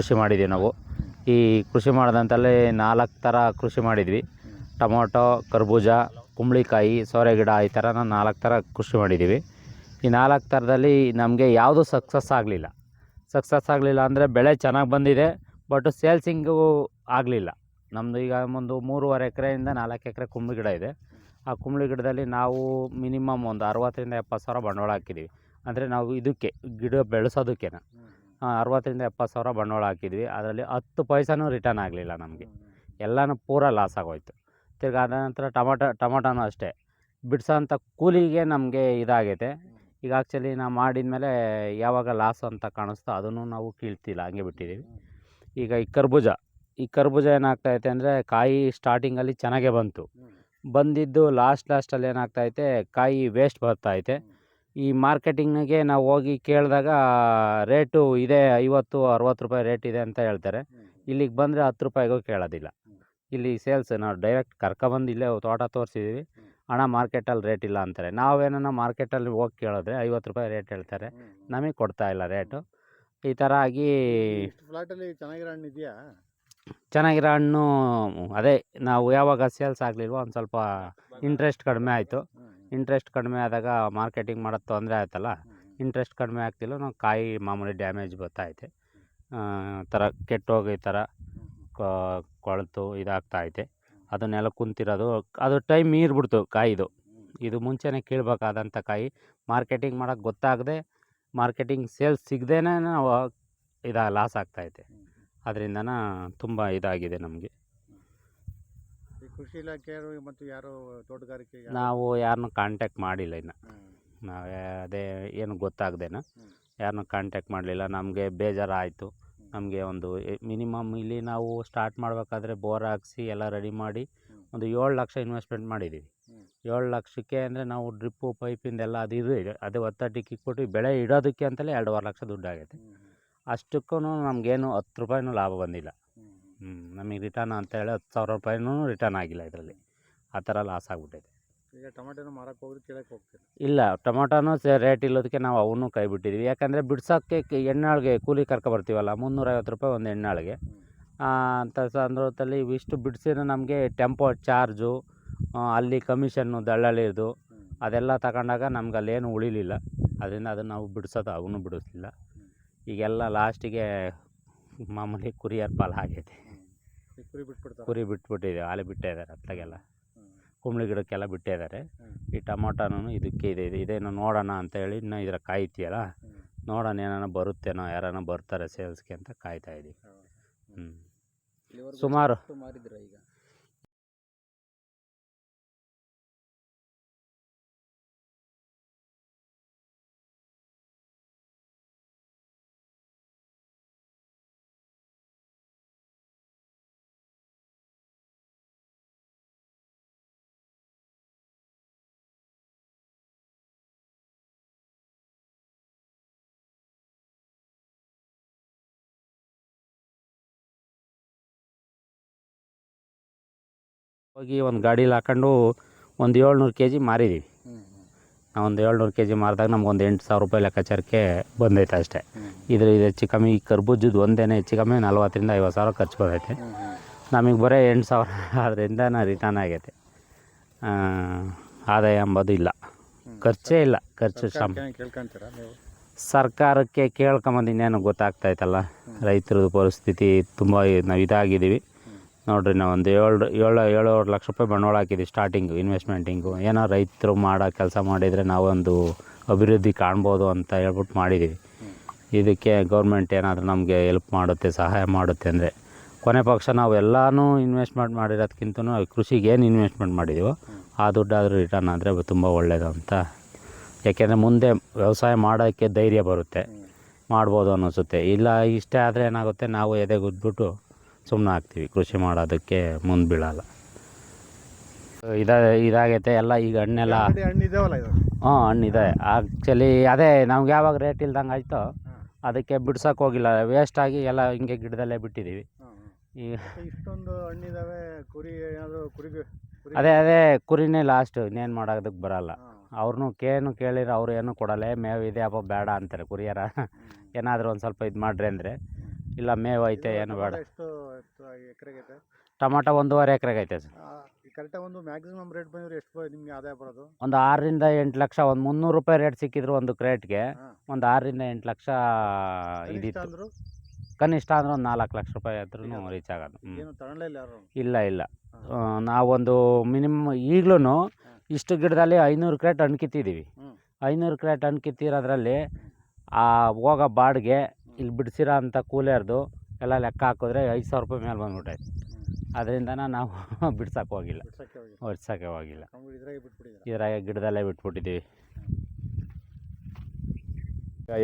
ಕೃಷಿ ಮಾಡಿದ್ದೀವಿ ನಾವು. ಈ ಕೃಷಿ ಮಾಡಿದಂತಲ್ಲಿ ನಾಲ್ಕು ಥರ ಕೃಷಿ ಮಾಡಿದ್ವಿ. ಟೊಮೊಟೊ, ಕರ್ಬೂಜ, ಕುಂಬಳಿಕಾಯಿ, ಸೋರೆ ಗಿಡ ಈ ಥರ ನಾಲ್ಕು ಥರ ಕೃಷಿ ಮಾಡಿದ್ದೀವಿ ಈ ನಾಲ್ಕು ಥರದಲ್ಲಿ ನಮಗೆ ಯಾವುದೂ ಸಕ್ಸಸ್ ಆಗಲಿಲ್ಲ. ಸಕ್ಸಸ್ ಆಗಲಿಲ್ಲ ಅಂದರೆ ಬೆಳೆ ಚೆನ್ನಾಗಿ ಬಂದಿದೆ ಬಟ್ ಸೇಲ್ಸಿಂಗು ಆಗಲಿಲ್ಲ. ನಮ್ಮದು ಈಗ ಒಂದು ಮೂರುವರೆ ಎಕರೆಯಿಂದ ನಾಲ್ಕು ಎಕರೆ ಕುಂಬಳಿ ಗಿಡ ಇದೆ. ಆ ಕುಂಬಳಿ ಗಿಡದಲ್ಲಿ ನಾವು ಮಿನಿಮಮ್ ಒಂದು ಅರವತ್ತರಿಂದ ಎಪ್ಪತ್ತು ಸಾವಿರ ಬಂಡವಾಳ ಹಾಕಿದ್ದೀವಿ ಅಂದರೆ ನಾವು ಇದಕ್ಕೆ ಗಿಡ ಬೆಳೆಸೋದಕ್ಕೇನ. ಅರವತ್ತರಿಂದ ಎಪ್ಪತ್ತು ಸಾವಿರ ಬಂಡವಾಳ ಹಾಕಿದ್ವಿ. ಅದರಲ್ಲಿ ಹತ್ತು ಪೈಸಾನೂ ರಿಟರ್ನ್ ಆಗಲಿಲ್ಲ ನಮಗೆ. ಎಲ್ಲನೂ ಪೂರ ಲಾಸ್ ಆಗೋಯ್ತು. ತಿರ್ಗಿ ಅದ ನಂತರ ಟೊಮೊಟೊ ಟೊಮೊಟೊನೂ ಅಷ್ಟೇ. ಬಿಡ್ಸೋಂಥ ಕೂಲಿಗೆ ನಮಗೆ ಇದಾಗೈತೆ. ಈಗ ಆ್ಯಕ್ಚುಲಿ ನಾವು ಮಾಡಿದ್ಮೇಲೆ ಯಾವಾಗ ಲಾಸ್ ಅಂತ ಕಾಣಿಸ್ತೋ ಅದನ್ನು ನಾವು ಕೀಳ್ತಿಲ್ಲ. ಹಂಗೆ ಬಿಟ್ಟಿದ್ದೀವಿ ಈಗ ಈ ಕರ್ಬೂಜ. ಈ ಕರ್ಬೂಜ ಏನಾಗ್ತೈತೆ ಅಂದರೆ ಕಾಯಿ ಸ್ಟಾರ್ಟಿಂಗಲ್ಲಿ ಚೆನ್ನಾಗೇ ಬಂತು. ಬಂದಿದ್ದು ಲಾಸ್ಟ್ ಲಾಸ್ಟಲ್ಲಿ ಏನಾಗ್ತೈತೆ ಕಾಯಿ ವೇಸ್ಟ್ ಬರ್ತೈತೆ ಈ ಮಾರ್ಕೆಟಿಂಗ್ನಾಗೆ ನಾವು ಹೋಗಿ ಕೇಳಿದಾಗ ರೇಟು ಇದೆ ಐವತ್ತು ಅರವತ್ತು ರೂಪಾಯಿ ರೇಟ್ ಇದೆ ಅಂತ ಹೇಳ್ತಾರೆ. ಇಲ್ಲಿಗೆ ಬಂದರೆ ಹತ್ತು ರೂಪಾಯಿಗೂ ಕೇಳೋದಿಲ್ಲ. ಇಲ್ಲಿ ಸೇಲ್ಸ್ ನಾವು ಡೈರೆಕ್ಟ್ ಕರ್ಕೊಬಂದು ಇಲ್ಲೇ ತೋಟ ತೋರಿಸಿದ್ದೀವಿ ಹಣ ಮಾರ್ಕೆಟಲ್ಲಿ ರೇಟ್ ಇಲ್ಲ ಅಂತಾರೆ. ನಾವೇನ ಮಾರ್ಕೆಟಲ್ಲಿ ಹೋಗಿ ಕೇಳಿದ್ರೆ ಐವತ್ತು ರೂಪಾಯಿ ರೇಟ್ ಹೇಳ್ತಾರೆ. ನಮಗೆ ಕೊಡ್ತಾ ಇಲ್ಲ ರೇಟು. ಈ ಥರ ಆಗಿ ಫ್ಲಾಟಲ್ಲಿ ಚೆನ್ನಾಗಿರೋ ಹಣ್ಣು ಇದೆಯಾ? ಚೆನ್ನಾಗಿರೋ ಹಣ್ಣು ಅದೇ ನಾವು ಯಾವಾಗ ಸೇಲ್ಸ್ ಆಗಲಿಲ್ವೋ ಒಂದು ಸ್ವಲ್ಪ ಇಂಟ್ರೆಸ್ಟ್ ಕಡಿಮೆ ಆಯಿತು. ಇಂಟ್ರೆಸ್ಟ್ ಕಡಿಮೆ ಆದಾಗ ಮಾರ್ಕೆಟಿಂಗ್ ಮಾಡೋದು ತೊಂದರೆ ಆಯ್ತಲ್ಲ? ಇಂಟ್ರೆಸ್ಟ್ ಕಡಿಮೆ ಆಗ್ತಿಲ್ಲ ನಾವು ಕಾಯಿ ಮಾಮೂಲಿ ಡ್ಯಾಮೇಜ್ ಬರ್ತಾಯಿದೆ ಥರ ಕೆಟ್ಟೋಗಿ ಈ ಥರ ಕೊಳೆತು ಇದಾಗ್ತಾಯಿದೆ ಅದನ್ನೆಲ್ಲ ಕುಂತಿರೋದು ಅದು ಟೈಮ್ ಮೀರಿಬಿಡ್ತು ಕಾಯಿದು. ಇದು ಮುಂಚೆನೇ ಕೀಳ್ಬೇಕಾದಂಥ ಕಾಯಿ ಮಾರ್ಕೆಟಿಂಗ್ ಮಾಡೋಕ್ಕೆ ಗೊತ್ತಾಗದೆ ಮಾರ್ಕೆಟಿಂಗ್ ಸೇಲ್ಸ್ ಸಿಗದೇನೆ ನಾವು ಇದು ಲಾಸ್ ಆಗ್ತಾಯಿದೆ ಅದರಿಂದನ ತುಂಬ ಇದಾಗಿದೆ ನಮಗೆ. ಕೃಷಿ ಇಲಾಖೆಯವರು ಮತ್ತು ಯಾರು ತೋಟಗಾರಿಕೆ? ನಾವು ಯಾರನ್ನು ಕಾಂಟ್ಯಾಕ್ಟ್ ಮಾಡಿಲ್ಲ ಇನ್ನು. ನಾವು ಅದೇ ಏನು ಗೊತ್ತಾಗ್ದೇನ. ಯಾರನ್ನು ಕಾಂಟ್ಯಾಕ್ಟ್ ಮಾಡಲಿಲ್ಲ. ನಮಗೆ ಬೇಜಾರಾಯಿತು. ನಮಗೆ ಒಂದು ಮಿನಿಮಮ್ ಇಲ್ಲಿ ನಾವು ಸ್ಟಾರ್ಟ್ ಮಾಡಬೇಕಾದ್ರೆ ಬೋರ್ ಹಾಕಿಸಿ ಎಲ್ಲ ರೆಡಿ ಮಾಡಿ ಒಂದು ಏಳು ಲಕ್ಷ ಇನ್ವೆಸ್ಟ್ಮೆಂಟ್ ಮಾಡಿದ್ದೀವಿ. ಏಳು ಲಕ್ಷಕ್ಕೆ ಅಂದರೆ ನಾವು ಡ್ರಿಪ್ಪು ಪೈಪಿಂದೆಲ್ಲ ಅದು ಇದು ಅದೇ ಒತ್ತಟ್ಟಿಗೆ ಕೊಟ್ಟು ಬೆಳೆ ಇಡೋದಕ್ಕೆ ಅಂತಲೇ ಎರಡೂವರೆ ಲಕ್ಷ ದುಡ್ಡು ಆಗೈತೆ. ಹ್ಮ್, ಹ್ಮ್, ಅಷ್ಟಕ್ಕೂ ನಮಗೇನು ಹತ್ತು ರೂಪಾಯಿನೂ ಲಾಭ ಬಂದಿಲ್ಲ. ಹ್ಞೂ ನಮಗೆ ರಿಟರ್ನ್ ಅಂತ ಹೇಳಿ ಹತ್ತು ಸಾವಿರ ರೂಪಾಯಿನೂ ರಿಟರ್ನ್ ಆಗಿಲ್ಲ ಇದರಲ್ಲಿ. ಆ ಥರ ಲಾಸ್ ಆಗಿಬಿಟ್ಟೈತೆ ಈಗ ಟೊಮೆಟೊನ ಮಾರಕ್ಕೆ ಹೋಗಿ ಕೇಳಕ್ಕೆ ಹೋಗ್ತೀವಿ ಇಲ್ಲ ಟೊಮೊಟೊನೂ ಸೇ ರೇಟ್ ಇಲ್ಲೋದಕ್ಕೆ ನಾವು ಅವನ್ನೂ ಕೈ ಬಿಟ್ಟಿದ್ದೀವಿ ಯಾಕಂದರೆ ಬಿಡ್ಸೋಕ್ಕೆ ಕ- ಎಣ್ಣಾಳಿಗೆ ಕೂಲಿ ಕರ್ಕೊ ಬರ್ತೀವಲ್ಲ ಮುನ್ನೂರೈವತ್ತು ರೂಪಾಯಿ ಒಂದು ಎಣ್ಣಾಳಿಗೆ ಅಂಥ ಅಂತ ಸಂದರ್ಭದಲ್ಲಿ ಇಷ್ಟು ಬಿಡಿಸಿದ್ರೆ ನಮಗೆ ಟೆಂಪೋ ಚಾರ್ಜು ಆ, ಅಲ್ಲಿ ಕಮಿಷನ್ನು ದಳ್ಳಾಳಿದು ಅದೆಲ್ಲ ತಗೊಂಡಾಗ ನಮ್ಗೆ ಅಲ್ಲೇನು ಉಳಿಲಿಲ್ಲ. ಅದರಿಂದ ಅದನ್ನು ನಾವು ಬಿಡಿಸೋದು ಅವನು ಬಿಡಿಸ್ಲಿಲ್ಲ. ಈಗೆಲ್ಲ ಲಾಸ್ಟಿಗೆ ಮಾಮೂಲಿ ಕುರಿಯರ್ ಪಾಲು ಆಗೈತೆ ಕುರಿ ಬಿಟ್ಬಿಡ್ತಾರೆ ಕುರಿ ಬಿಟ್ಬಿಟ್ಟಿದೆ ಹಾಲು ಬಿಟ್ಟಿದ್ದಾರೆ ಅತ್ತಾಗೆಲ್ಲ ಹ್ಮ್. ಕುಂಬಳಿ ಗಿಡಕ್ಕೆಲ್ಲ ಬಿಟ್ಟಿದ್ದಾರೆ. ಈ ಟೊಮೊಟೊನೂ ಇದಕ್ಕೆ ಇದೆ ಇದು ಇದೇನೋ ನೋಡೋಣ ಅಂತೇಳಿ ಇನ್ನು ಇದರ ಕಾಯ್ತೀಯಲ್ಲ. ನೋಡೋಣ ಏನಾನ ಬರುತ್ತೇನೋ ಯಾರಾನ ಬರ್ತಾರೆ ಸೇಲ್ಸ್ಗೆ ಅಂತ ಕಾಯ್ತಾ ಇದ್ದೀವಿ. ಹ್ಞೂ ಸುಮಾರು ಈಗ ಹೋಗಿ ಒಂದು ಗಾಡೀಲಿ ಹಾಕೊಂಡು ಒಂದು ಏಳ್ನೂರು ಕೆ ಜಿ ಮಾರಿದ್ದೀವಿ ನಾವು ಒಂದು ಏಳ್ನೂರು ಕೆ ಜಿ ಮಾರಿದಾಗ ನಮ್ಗೊಂದು ಎಂಟು ಸಾವಿರ ರೂಪಾಯಿ ಲೆಕ್ಕಾಚಾರಕ್ಕೆ ಬಂದೈತೆ ಅಷ್ಟೇ. ಇದ್ರ ಇದು ಹೆಚ್ಚು ಕಮ್ಮಿ ಈ ಕರ್ಬೂಜದ್ದು ಒಂದೇನೆ ಹೆಚ್ಚು ಕಮ್ಮಿ ನಲ್ವತ್ತರಿಂದ ಐವತ್ತು ಸಾವಿರ ಖರ್ಚು ಬಂದೈತೆ. ನಮಗೆ ಬರೀ ಎಂಟು ಸಾವಿರ ಅದರಿಂದ ನಾ ರಿಟರ್ನ್ ಆಗೈತೆ ಆದಾಯ ಎಂಬುದು ಇಲ್ಲ. ಖರ್ಚೇ ಇಲ್ಲ. ಖರ್ಚು ಶ್ರಮ ಸರ್ಕಾರಕ್ಕೆ ಕೇಳ್ಕೊಂಬಂದು ಇನ್ನೇನು ಗೊತ್ತಾಗ್ತಾಯ್ತಲ್ಲ ರೈತರದ್ದು ಪರಿಸ್ಥಿತಿ ತುಂಬ ನಾವು ಇದಾಗಿದ್ದೀವಿ. ನೋಡ್ರಿ ನಾವು ಒಂದು ಏಳು ಏಳು, ಏಳುವರೆ ಲಕ್ಷ ರೂಪಾಯಿ ಬಂಡವಾಳ ಹಾಕಿದ್ವಿ ಸ್ಟಾರ್ಟಿಂಗು ಇನ್ವೆಸ್ಟ್ಮೆಂಟಿಂಗು ಏನೋ ರೈತರು ಮಾಡೋ ಕೆಲಸ ಮಾಡಿದರೆ ನಾವೊಂದು ಅಭಿವೃದ್ಧಿ ಕಾಣ್ಬೋದು ಅಂತ ಹೇಳ್ಬಿಟ್ಟು ಮಾಡಿದ್ದೀವಿ ಇದಕ್ಕೆ ಗೌರ್ಮೆಂಟ್ ಏನಾದರೂ ನಮಗೆ ಹೆಲ್ಪ್ ಮಾಡುತ್ತೆ, ಸಹಾಯ ಮಾಡುತ್ತೆ ಅಂದರೆ. ಕೊನೆ ಪಕ್ಷ ನಾವು ಎಲ್ಲನೂ ಇನ್ವೆಸ್ಟ್ಮೆಂಟ್ ಮಾಡಿರೋದಕ್ಕಿಂತ ಕೃಷಿಗೆ ಏನು ಇನ್ವೆಸ್ಟ್ಮೆಂಟ್ ಮಾಡಿದ್ದೀವೋ ಆ ದುಡ್ಡಾದರೂ ರಿಟರ್ನ್ ಆದರೆ ತುಂಬ ಒಳ್ಳೆಯದು ಅಂತ. ಯಾಕೆಂದರೆ ಮುಂದೆ ವ್ಯವಸಾಯ ಮಾಡೋಕ್ಕೆ ಧೈರ್ಯ ಬರುತ್ತೆ. ಮಾಡ್ಬೋದು ಅನ್ನಿಸುತ್ತೆ. ಇಲ್ಲ ಇಷ್ಟೇ ಆದರೆ ಏನಾಗುತ್ತೆ, ನಾವು ಎದೆಗುದ್ಬಿಟ್ಟು ಸುಮ್ಮನೆ ಆಗ್ತೀವಿ ಕೃಷಿ ಮಾಡೋದಕ್ಕೆ ಮುಂದೆ ಬೀಳಲ್ಲ. ಇದ ಇದಾಗೈತೆ ಎಲ್ಲ ಈಗ ಹಣ್ಣೆಲ್ಲ. ಹ್ಞೂ ಹಣ್ಣಿದೆ ಆ್ಯಕ್ಚುಲಿ ಅದೇ ನಮ್ಗೆ ಯಾವಾಗ ರೇಟ್ ಇಲ್ದಂಗೆ ಆಯಿತೋ ಅದಕ್ಕೆ ಬಿಡ್ಸೋಕೆ ಹೋಗಿಲ್ಲ. ವೇಸ್ಟಾಗಿ ಎಲ್ಲ ಹಿಂಗೆ ಗಿಡದಲ್ಲೇ ಬಿಟ್ಟಿದ್ದೀವಿ. ಈ ಇಷ್ಟೊಂದು ಹಣ್ಣಿದಾವೆ ಕುರಿ ಏನಾದರೂ ಕುರಿಗೆ ಕುರಿ ಅದೇ ಅದೇ ಕುರಿನೇ ಲಾಸ್ಟ್ ಇನ್ನೇನು ಮಾಡೋದಕ್ಕೆ ಬರಲ್ಲ. ಅವ್ರನ್ನು ಕೇನು ಕೇಳಿರೋ ಅವ್ರು ಏನೂ ಕೊಡಲ್ಲ. "ಏ, ಮೇವು ಇದೆ ಅಪ್ಪ ಬೇಡ ಅಂತಾರೆ ಕುರಿಯರ. ಏನಾದರೂ ಒಂದು ಸ್ವಲ್ಪ ಇದು ಮಾಡ್ರಿ ಅಂದರೆ. ಇಲ್ಲ ಮೇವು ಐತೆ ಏನು ಬೇಡ. ಎಷ್ಟು ಎಕರೆಗೆ ಐತೆ ಟೊಮಾಟೊ ಒಂದೂವರೆ ಎಕರೆಗೆ ಐತೆ ಸರ್ ಕರೆಕ್ಟಾಗಿ ಒಂದು ಮ್ಯಾಕ್ಸಿಮಮ್ ರೇಟ್ ಬಂದರೆ ಎಷ್ಟು ನಿಮ್ಗೆ ಆದಾಯ ಬರೋದು? ಒಂದು ಆರರಿಂದ ಎಂಟು ಲಕ್ಷ ಒಂದು ಮುನ್ನೂರು ರೂಪಾಯಿ ರೇಟ್ ಸಿಕ್ಕಿದ್ರು ಒಂದು ಕ್ರೇಟ್ಗೆ ಒಂದು ಆರರಿಂದ ಎಂಟು ಲಕ್ಷ ಇದಿತ್ತು. ಕನಿಷ್ಠ ಅಂದ್ರೆ ಒಂದು ನಾಲ್ಕು ಲಕ್ಷ ರೂಪಾಯಿ ಆದ್ರೂ ರೀಚ್ ಆಗೋದು. ಇಲ್ಲ ಇಲ್ಲ ನಾವೊಂದು ಮಿನಿಮಮ್ ಈಗಲೂ ಇಷ್ಟು ಗಿಡದಲ್ಲಿ ಐನೂರು ಕ್ರೇಟ್ ಹಣ್ಣು ಕಿತ್ತಿದ್ದೀವಿ. ಐನೂರು ಕ್ರೇಟ್ ಹಣ್ಣು ಕಿತ್ತಿರೋದ್ರಲ್ಲಿ ಆ ಹೋಗೋ ಬಾಡಿಗೆ ಇಲ್ಲಿ ಬಿಡಿಸಿರೋ ಅಂಥ ಕೂಲಿಯರ್ದು ಎಲ್ಲ ಲೆಕ್ಕ ಹಾಕಿದ್ರೆ ಐದು ಸಾವಿರ ರೂಪಾಯಿ ಮೇಲೆ ಬಂದ್ಬಿಟ್ಟೈತೆ. ಅದರಿಂದ ನಾವು ಬಿಡ್ಸಕ್ಕೆ ಹೋಗಿಲ್ಲ. ಹೊಡ್ಸೋಕ್ಕೆ ಹೋಗಿ ಹೊಡ್ಸಕ್ಕೆ ಹೋಗಿಲ್ಲ. ಇದ್ರಾಗೆ ಗಿಡದಲ್ಲೇ ಬಿಟ್ಬಿಟ್ಟಿದ್ದೀವಿ.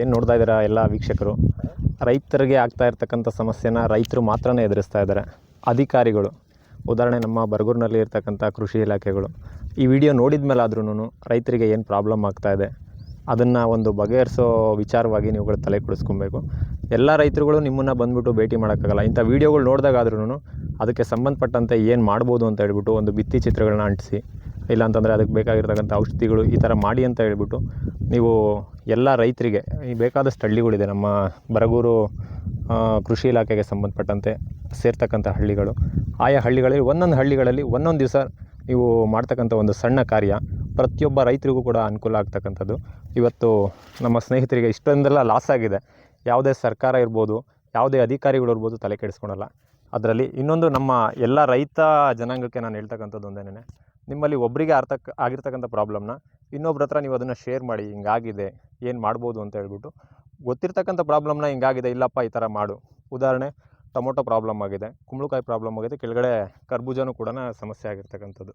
ಏನು ನೋಡ್ತಾ ಇದ್ದೀರಾ ಎಲ್ಲ ವೀಕ್ಷಕರು? ರೈತರಿಗೆ ಆಗ್ತಾ ಇರ್ತಕ್ಕಂಥ ಸಮಸ್ಯೆನ ರೈತರು ಮಾತ್ರನೇ ಎದುರಿಸ್ತಾ ಇದ್ದಾರೆ. ಅಧಿಕಾರಿಗಳು ಉದಾಹರಣೆ ನಮ್ಮ ಬರಗೂರಿನಲ್ಲಿ ಇರ್ತಕ್ಕಂಥ ಕೃಷಿ ಇಲಾಖೆಗಳು ಈ ವಿಡಿಯೋ ನೋಡಿದ ಮೇಲೆ ಆದ್ರೂ ರೈತರಿಗೆ ಏನು ಪ್ರಾಬ್ಲಮ್ ಆಗ್ತಾ ಇದೆ ಅದನ್ನು ಒಂದು ಬಗೆಹರಿಸೋ ವಿಚಾರವಾಗಿ ನೀವುಗಳು ತಲೆ ಕೆಡಿಸ್ಕೊಬೇಕು. ಎಲ್ಲ ರೈತರುಗಳು ನಿಮ್ಮನ್ನು ಬಂದುಬಿಟ್ಟು ಭೇಟಿ ಮಾಡೋಕ್ಕಾಗಲ್ಲ. ಇಂಥ ವೀಡಿಯೋಗಳು ನೋಡಿದಾಗಾದ್ರೂ ಅದಕ್ಕೆ ಸಂಬಂಧಪಟ್ಟಂತೆ ಏನು ಮಾಡ್ಬೋದು ಅಂತ ಹೇಳ್ಬಿಟ್ಟು ಒಂದು ಭಿತ್ತಿ ಚಿತ್ರಗಳನ್ನ ಅಂಟಿಸಿ, ಇಲ್ಲ ಅಂತಂದರೆ ಅದಕ್ಕೆ ಬೇಕಾಗಿರ್ತಕ್ಕಂಥ ಔಷಧಿಗಳು ಈ ಥರ ಮಾಡಿ ಅಂತ ಹೇಳ್ಬಿಟ್ಟು ನೀವು ಎಲ್ಲ ರೈತರಿಗೆ, ಈ ಬೇಕಾದಷ್ಟು ಹಳ್ಳಿಗಳಿದೆ, ನಮ್ಮ ಬರಗೂರು ಕೃಷಿ ಇಲಾಖೆಗೆ ಸಂಬಂಧಪಟ್ಟಂತೆ ಸೇರ್ತಕ್ಕಂಥ ಹಳ್ಳಿಗಳು. ಆಯಾ ಹಳ್ಳಿಗಳಲ್ಲಿ, ಒಂದೊಂದು ಹಳ್ಳಿಗಳಲ್ಲಿ ಒಂದೊಂದು ದಿವಸ ನೀವು ಮಾಡ್ತಕ್ಕಂಥ ಒಂದು ಸಣ್ಣ ಕಾರ್ಯ ಪ್ರತಿಯೊಬ್ಬ ರೈತರಿಗೂ ಕೂಡ ಅನುಕೂಲ ಆಗ್ತಕ್ಕಂಥದ್ದು. ಇವತ್ತು ನಮ್ಮ ಸ್ನೇಹಿತರಿಗೆ ಇಷ್ಟೊಂದೆಲ್ಲ ಲಾಸ್ ಆಗಿದೆ. ಯಾವುದೇ ಸರ್ಕಾರ ಇರ್ಬೋದು, ಯಾವುದೇ ಅಧಿಕಾರಿಗಳು ಇರ್ಬೋದು ತಲೆ ಕೆಡಿಸ್ಕೊಳಲ್ಲ. ಅದರಲ್ಲಿ ಇನ್ನೊಂದು ನಮ್ಮ ಎಲ್ಲ ರೈತ ಜನಾಂಗಕ್ಕೆ ನಾನು ಹೇಳ್ತಕ್ಕಂಥದ್ದು ಒಂದೇನೆ ನಿಮ್ಮಲ್ಲಿ ಒಬ್ಬರಿಗೆ ಅರ್ಥಕ್ಕೆ ಆಗಿರ್ತಕ್ಕಂಥ ಪ್ರಾಬ್ಲಮ್ನ ಇನ್ನೊಬ್ರ ಹತ್ರ ನೀವು ಅದನ್ನು ಶೇರ್ ಮಾಡಿ, ಹಿಂಗಾಗಿದೆ, ಏನು ಮಾಡ್ಬೋದು ಅಂತ ಹೇಳ್ಬಿಟ್ಟು ಗೊತ್ತಿರ್ತಕ್ಕಂಥ ಪ್ರಾಬ್ಲಮ್ನ ಹಿಂಗಾಗಿದೆ, ಇಲ್ಲಪ್ಪ ಈ ಥರ ಮಾಡು. ಉದಾಹರಣೆ, ಟೊಮೊಟೊ ಪ್ರಾಬ್ಲಮ್ ಆಗಿದೆ, ಕುಂಬಳಕಾಯಿ ಪ್ರಾಬ್ಲಮ್ ಆಗಿದೆ, ಕೆಳಗಡೆ ಕರ್ಬೂಜನೂ ಕೂಡ ಸಮಸ್ಯೆ ಆಗಿರ್ತಕ್ಕಂಥದ್ದು.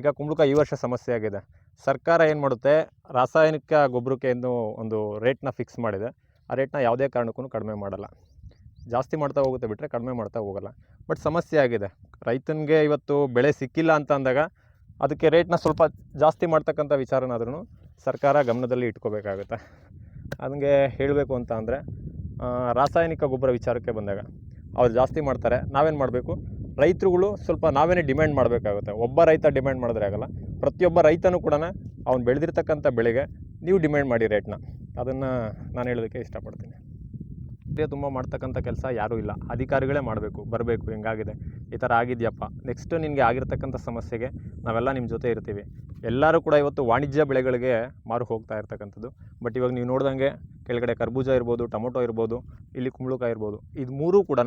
ಈಗ ಕುಂಬಳಕಾಯಿ ಈ ವರ್ಷ ಸಮಸ್ಯೆ ಆಗಿದೆ. ಸರ್ಕಾರ ಏನು ಮಾಡುತ್ತೆ, ರಾಸಾಯನಿಕ ಗೊಬ್ಬರಕ್ಕೆ ಎಂದು ಒಂದು ರೇಟ್ನ ಫಿಕ್ಸ್ ಮಾಡಿದೆ. ಆ ರೇಟ್ನ ಯಾವುದೇ ಕಾರಣಕ್ಕೂ ಕಡಿಮೆ ಮಾಡಲ್ಲ. ಜಾಸ್ತಿ ಮಾಡ್ತಾ ಹೋಗುತ್ತೆ ಬಿಟ್ಟರೆ ಕಡಿಮೆ ಮಾಡ್ತಾ ಹೋಗಲ್ಲ. ಬಟ್ ಸಮಸ್ಯೆ ಆಗಿದೆ. ರೈತನಿಗೆ ಇವತ್ತು ಬೆಳೆ ಸಿಕ್ಕಿಲ್ಲ ಅಂತ ಅಂದಾಗ ಅದಕ್ಕೆ ರೇಟ್ನ ಸ್ವಲ್ಪ ಜಾಸ್ತಿ ಮಾಡ್ತಕ್ಕಂಥ ವಿಚಾರನಾದ್ರೂ ಸರ್ಕಾರ ಗಮನದಲ್ಲಿ ಇಟ್ಕೋಬೇಕಾಗುತ್ತೆ. ಹಂಗೆ ಹೇಳಬೇಕು ಅಂತ ಅಂದರೆ ರಾಸಾಯನಿಕ ಗೊಬ್ಬರ ವಿಚಾರಕ್ಕೆ ಬಂದಾಗ ಅವ್ರು ಜಾಸ್ತಿ ಮಾಡ್ತಾರೆ. ನಾವೇನು ಮಾಡಬೇಕು? ರೈತರುಗಳು ಸ್ವಲ್ಪ ನಾವೇನೇ ಡಿಮ್ಯಾಂಡ್ ಮಾಡಬೇಕಾಗುತ್ತೆ. ಒಬ್ಬ ರೈತ ಡಿಮ್ಯಾಂಡ್ ಮಾಡಿದ್ರೆ ಆಗಲ್ಲ. ಪ್ರತಿಯೊಬ್ಬ ರೈತನೂ ಕೂಡ ಅವ್ನು ಬೆಳೆದಿರ್ತಕ್ಕಂಥ ಬೆಳೆಗೆ ನೀವು ಡಿಮ್ಯಾಂಡ್ ಮಾಡಿ ರೇಟ್ನ ಅದನ್ನು ನಾನು ಹೇಳೋದಕ್ಕೆ ಇಷ್ಟಪಡ್ತೀನಿ. ತುಂಬ ಮಾಡ್ತಕ್ಕಂಥ ಕೆಲಸ ಯಾರೂ ಇಲ್ಲ. ಅಧಿಕಾರಿಗಳೇ ಮಾಡಬೇಕು, ಬರಬೇಕು, ಹಿಂಗಾಗಿದೆ, ಈ ಥರ ಆಗಿದೆಯಪ್ಪ. ನೆಕ್ಸ್ಟ್ ನಿನಗೆ ಆಗಿರ್ತಕ್ಕಂಥ ಸಮಸ್ಯೆಗೆ ನಾವೆಲ್ಲ ನಿಮ್ಮ ಜೊತೆ ಇರ್ತೀವಿ. ಎಲ್ಲರೂ ಕೂಡ ಇವತ್ತು ವಾಣಿಜ್ಯ ಬೆಳೆಗಳಿಗೆ ಮಾರು ಹೋಗ್ತಾ ಇರ್ತಕ್ಕಂಥದ್ದು. ಬಟ್ ಇವಾಗ ನೀವು ನೋಡ್ದಂಗೆ ಕೆಳಗಡೆ ಕರ್ಬೂಜ ಇರ್ಬೋದು, ಟೊಮೊಟೊ ಇರ್ಬೋದು, ಇಲ್ಲಿ ಕುಂಬಳಕಾಯಿ ಇರ್ಬೋದು. ಇದು ಮೂರೂ ಕೂಡ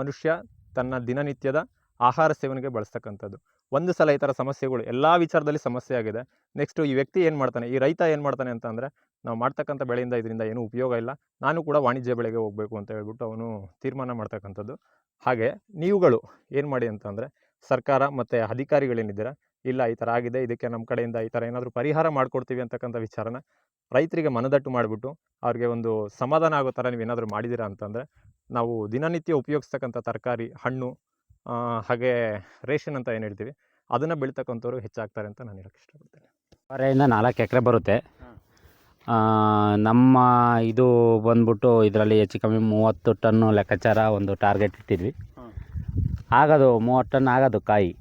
ಮನುಷ್ಯ ತನ್ನ ದಿನನಿತ್ಯದ ಆಹಾರ ಸೇವನೆಗೆ ಬಳಸ್ತಕ್ಕಂಥದ್ದು. ಒಂದು ಸಲ ಈ ಥರ ಸಮಸ್ಯೆಗಳು ಎಲ್ಲ ವಿಚಾರದಲ್ಲಿ ಸಮಸ್ಯೆ ಆಗಿದೆ. ನೆಕ್ಸ್ಟು ಈ ವ್ಯಕ್ತಿ ಏನು ಮಾಡ್ತಾನೆ, ಈ ರೈತ ಏನು ಮಾಡ್ತಾನೆ ಅಂತಂದರೆ, ನಾವು ಮಾಡ್ತಕ್ಕಂಥ ಬೆಳೆಯಿಂದ ಇದರಿಂದ ಏನೂ ಉಪಯೋಗ ಇಲ್ಲ. ನಾನು ಕೂಡ ವಾಣಿಜ್ಯ ಬೆಳೆಗೆ ಹೋಗಬೇಕು ಅಂತ ಹೇಳ್ಬಿಟ್ಟು ಅವನು ತೀರ್ಮಾನ ಮಾಡ್ತಕ್ಕಂಥದ್ದು. ಹಾಗೆ ನೀವುಗಳು ಏನು ಮಾಡಿ ಅಂತಂದರೆ, ಸರ್ಕಾರ ಮತ್ತು ಅಧಿಕಾರಿಗಳೇನಿದ್ದೀರಾ, ಇಲ್ಲ ಈ ಥರ ಆಗಿದೆ, ಇದಕ್ಕೆ ನಮ್ಮ ಕಡೆಯಿಂದ ಈ ಥರ ಏನಾದರೂ ಪರಿಹಾರ ಮಾಡಿಕೊಡ್ತೀವಿ ಅಂತಕ್ಕಂಥ ವಿಚಾರನ ರೈತರಿಗೆ ಮನದಟ್ಟು ಮಾಡಿಬಿಟ್ಟು ಅವ್ರಿಗೆ ಒಂದು ಸಮಾಧಾನ ಆಗೋ ಥರ ನೀವು ಏನಾದರೂ ಮಾಡಿದ್ದೀರಾ ಅಂತಂದರೆ, ನಾವು ದಿನನಿತ್ಯ ಉಪಯೋಗಿಸ್ತಕ್ಕಂಥ ತರಕಾರಿ, ಹಣ್ಣು ಹಾಗೆ ರೇಷನ್ ಅಂತ ಏನು ಹೇಳ್ತೀವಿ ಅದನ್ನು ಬೆಳೀತಕ್ಕಂಥವ್ರು ಹೆಚ್ಚಾಗ್ತಾರೆ ಅಂತ ನಾನು ಹೇಳೋಕ್ಕೆ ಇಷ್ಟಪಡ್ತೇನೆ. ಬರೆಯಿಂದ ನಾಲ್ಕು ಎಕರೆ ಬರುತ್ತೆ. ನಮ್ಮ ಇದು ಬಂದ್ಬಿಟ್ಟು ಇದರಲ್ಲಿ ಹೆಚ್ಚು ಕಮ್ಮಿ ಮೂವತ್ತು ಟನ್ನು ಲೆಕ್ಕಾಚಾರ ಒಂದು ಟಾರ್ಗೆಟ್ ಇಟ್ಟಿದ್ವಿ. ಆಗೋದು ಮೂವತ್ತು ಟನ್ ಆಗೋದು ಕಾಯಿ.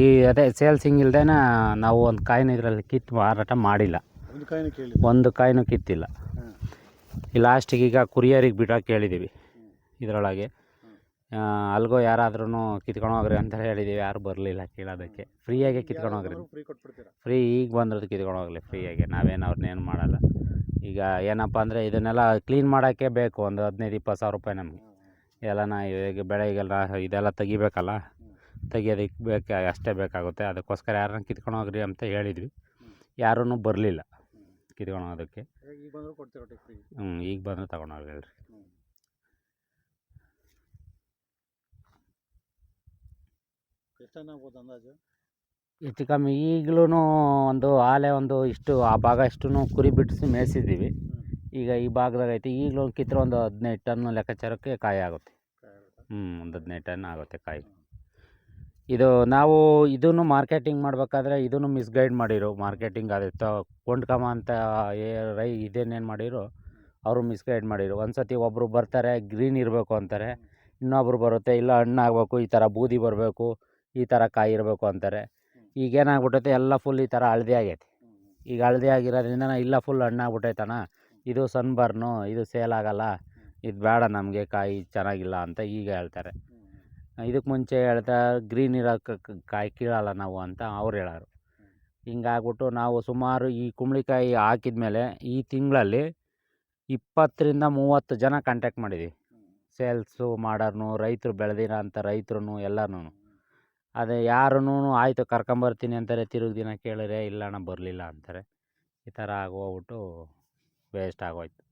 ಈ ಅದೇ ಸೇಲ್ಸಿಂಗ್ ಇಲ್ಲದೆ ನಾವು ಒಂದು ಕಾಯಿನ ಇದರಲ್ಲಿ ಕಿತ್ತು ಮಾರಾಟ ಮಾಡಿಲ್ಲ. ಒಂದು ಕಾಯಿನ ಕೇಳಿ ಒಂದು ಕಾಯಿನೂ ಕಿತ್ತಿಲ್ಲ. ಈ ಲಾಸ್ಟಿಗೆ ಈಗ ಕುರಿಯರಿಗೆ ಬಿಡೋಕೆ ಹೇಳಿದ್ದೀವಿ ಇದರೊಳಗೆ. ಅಲ್ಗೋ ಯಾರಾದ್ರೂ ಕಿತ್ಕೊಂಡು ಹೋಗ್ರಿ ಅಂತ ಹೇಳಿದ್ದೀವಿ ಯಾರು ಬರಲಿಲ್ಲ ಕೇಳೋದಕ್ಕೆ. ಫ್ರೀಯಾಗೆ ಕಿತ್ಕೊಂಡು ಹೋಗ್ರಿ. ಫ್ರೀ ಈಗ ಬಂದ್ರದ್ದು ಕಿತ್ಕೊಂಡು ಹೋಗ್ಲಿ ಫ್ರೀಯಾಗಿ. ನಾವೇನು ಅವ್ರನ್ನೇನು ಮಾಡಲ್ಲ. ಈಗ ಏನಪ್ಪ ಅಂದರೆ ಇದನ್ನೆಲ್ಲ ಕ್ಲೀನ್ ಮಾಡೋಕ್ಕೆ ಬೇಕು. ಒಂದು ಹದಿನೈದು ಇಪ್ಪತ್ತು ಸಾವಿರ ರೂಪಾಯಿ ನಮಗೆ. ಇದೆಲ್ಲ ಈಗ ಬೆಳೆಗೆಲ್ಲ ಇದೆಲ್ಲ ತೆಗಿಬೇಕಲ್ಲ. ತೆಗಿಯೋದಕ್ಕೆ ಬೇಕು ಅಷ್ಟೇ ಬೇಕಾಗುತ್ತೆ. ಅದಕ್ಕೋಸ್ಕರ ಯಾರನ್ನ ಕಿತ್ಕೊಂಡು ಹೋಗ್ರಿ ಅಂತ ಹೇಳಿದ್ವಿ. ಯಾರೂ ಬರಲಿಲ್ಲ. ಕಿತ್ಕೊಂಡು ಹೋಗೋದಕ್ಕೆ. ಹ್ಞೂ ಈಗ ಬಂದರೆ ತಗೊಂಡು ಅಂದಾಜು? ಹೆಚ್ಚು ಕಮ್ಮಿ. ಈಗಲೂ ಒಂದು ಆಲೆ ಒಂದು ಇಷ್ಟು ಆ ಭಾಗ ಇಷ್ಟು ಕುರಿ ಬಿಡಿಸಿ ಮೇಯಿಸಿದ್ದೀವಿ. ಈಗ ಈ ಭಾಗದಾಗ ಐತಿ. ಈಗಲೂ ಕಿತ್ತರೆ ಒಂದು ಹದಿನೈದು ಟನ್ ಲೆಕ್ಕಾಚಾರಕ್ಕೆ ಕಾಯಿ ಆಗುತ್ತೆ? ಹ್ಞೂ ಒಂದು ಹದಿನೈದು ಟನ್ ಆಗುತ್ತೆ ಕಾಯಿ. ಇದು ನಾವು ಇದನ್ನು ಮಾರ್ಕೆಟಿಂಗ್ ಮಾಡಬೇಕಾದ್ರೆ ಇದನ್ನು ಮಿಸ್ಗೈಡ್ ಮಾಡಿರು ಮಾರ್ಕೆಟಿಂಗ್ ಅದು. ತ ಕೊಂಡ್ಕಮ ಅಂತ ಏ ರೈ ಇದೇನೇನು ಮಾಡಿರು ಅವರು ಮಿಸ್ಗೈಡ್ ಮಾಡಿರು. ಒಂದು ಸತಿ ಒಬ್ಬರು ಬರ್ತಾರೆ ಗ್ರೀನ್ ಇರಬೇಕು ಅಂತಾರೆ. ಇನ್ನೊಬ್ರು ಬರುತ್ತೆ ಇಲ್ಲ ಹಣ್ಣಾಗಬೇಕು ಈ ಥರ ಬೂದಿ ಬರಬೇಕು. ಈ ಥರ ಕಾಯಿ ಇರಬೇಕು ಅಂತಾರೆ. ಈಗ ಏನಾಗ್ಬಿಟ್ಟೈತೆ ಎಲ್ಲ ಫುಲ್ ಈ ಥರ ಹಳದಿ ಆಗೈತೆ. ಈಗ ಹಳದಿ ಆಗಿರೋದ್ರಿಂದ ನಾ ಇಲ್ಲ ಫುಲ್ ಹಣ್ಣಾಗ್ಬಿಟ್ಟೈತಣ್ಣ ಇದು ಸನ್ಬರ್ನು ಇದು ಸೇಲ್ ಆಗೋಲ್ಲ. ಇದು ಬೇಡ ನಮಗೆ ಕಾಯಿ ಚೆನ್ನಾಗಿಲ್ಲ ಅಂತ ಈಗ ಹೇಳ್ತಾರೆ. ಇದಕ್ಕೆ ಮುಂಚೆ ಹೇಳ್ತಾ ಗ್ರೀನ್ ಇರೋ ಕಾಯಿ ಕೀಳಲ್ಲ ನಾವು ಅಂತ ಅವ್ರು ಹೇಳೋರು. ಹಿಂಗಾಗ್ಬಿಟ್ಟು ನಾವು ಸುಮಾರು ಈ ಕುಂಬಳಿಕಾಯಿ ಹಾಕಿದ ಮೇಲೆ ಈ ತಿಂಗಳಲ್ಲಿ ಇಪ್ಪತ್ತರಿಂದ ಮೂವತ್ತು ಜನ ಕಾಂಟ್ಯಾಕ್ಟ್ ಮಾಡಿದ್ವಿ. ಸೇಲ್ಸು ಮಾಡೋರ್ನು ರೈತರು ಬೆಳೆದಿರೋ ಅಂಥ ರೈತರು ಎಲ್ಲರೂ ಅದೇ ಯಾರೂ ಆಯಿತು ಕರ್ಕೊಂಬರ್ತೀನಿ ಅಂತಾರೆ, ತಿರುಗ ದಿನ ಕೇಳಿದ್ರೆ ಇಲ್ಲ ಅಣ್ಣ ಬರಲಿಲ್ಲ ಅಂತಾರೆ. ಈ ಥರ ಆಗೋಗ್ಬಿಟ್ಟು ವೇಸ್ಟ್ ಆಗೋಯ್ತು.